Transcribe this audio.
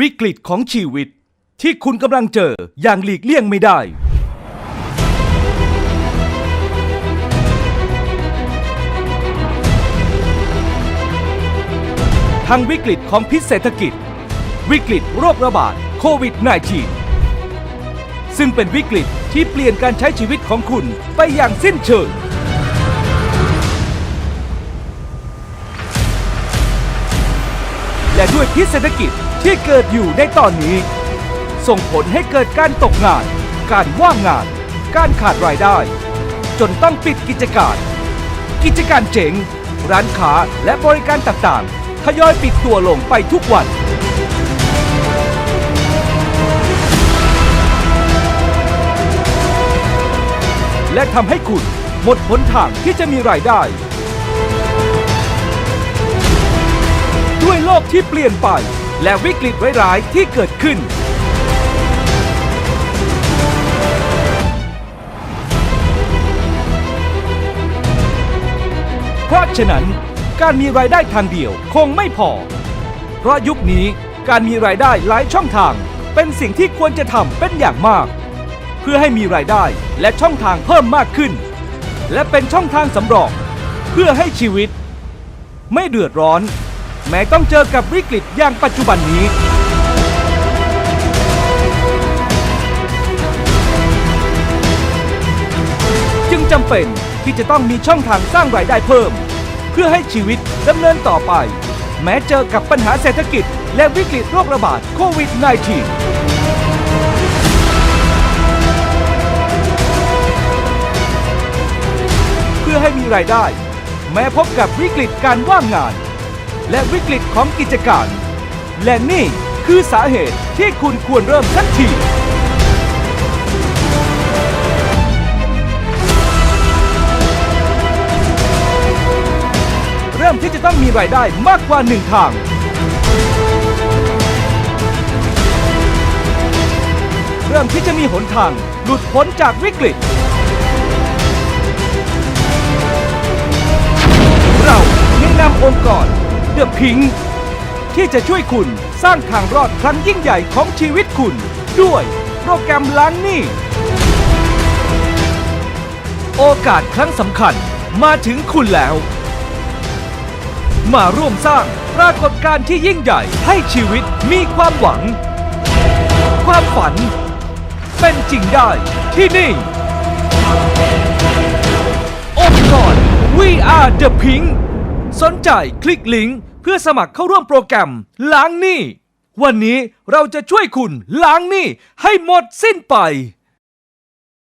วิกฤตของชีวิต ที่คุณกำลังเจออย่างหลีกเลี่ยงไม่ได้ ทั้งวิกฤตของพิษเศรษฐกิจ วิกฤตโรคระบาดโควิด -19 ซึ่งเป็นวิกฤตที่เปลี่ยนการใช้ชีวิตของคุณไปอย่างสิ้นเชิงและด้วยพิษเศรษฐกิจ ที่เกิดอยู่ในตอนนี้ ส่งผลให้เกิดการตกงาน การว่างงาน การขาดรายได้ จนต้องปิดกิจการ กิจการเจ๋ง ร้านค้าและบริการต่างๆทยอยปิดตัวลงไปทุกวัน และทำให้คุณหมดหนทางที่จะมีรายได้ ด้วยโลกที่เปลี่ยนไป และวิกฤตร้ายๆที่เกิดขึ้น เพราะฉะนั้นการมีรายได้ทางเดียวคงไม่พอ เพราะยุคนี้การมีรายได้หลายช่องทาง เป็นสิ่งที่ควรจะทำเป็นอย่างมาก เพื่อให้มีรายได้และช่องทางเพิ่มมากขึ้น และเป็นช่องทางสำรอง เพื่อให้ชีวิต ไม่เดือดร้อน แม้ต้องเจอกับวิกฤตอย่างปัจจุบันนี้จึงจำเป็นที่จะต้องมีช่องทางสร้างรายได้เพิ่ม เพื่อให้ชีวิตดำเนินต่อไป แม้เจอกับปัญหาเศรษฐกิจ และวิกฤตโรคระบาดโควิด -19 เพื่อให้มีรายได้ แม้พบกับวิกฤตการว่างงาน และวิกฤตของกิจการ และนี่คือสาเหตุที่คุณควรเริ่มทันทีเริ่มที่จะต้องมีรายได้มากกว่าหนึ่งทาง เริ่มที่จะมีหนทาง หลุดพ้นจากวิกฤตเราแนะนำองค์กร The Pink ที่จะช่วยคุณสร้างทางรอดครั้งยิ่งใหญ่ของชีวิตคุณ ด้วยโปรแกรมล้างหนี้ โอกาสครั้งสำคัญมาถึงคุณแล้ว มาร่วมสร้างปรากฏการณ์ที่ยิ่งใหญ่ให้ชีวิตมีความหวัง ความฝัน เป็นจริงได้ที่นี่องค์กร We Are the Pink สนใจคลิกลิงก์ เพื่อสมัครเข้าร่วมโปรแกรมล้างหนี้ วันนี้เราจะช่วยคุณล้างหนี้ให้หมดสิ้นไป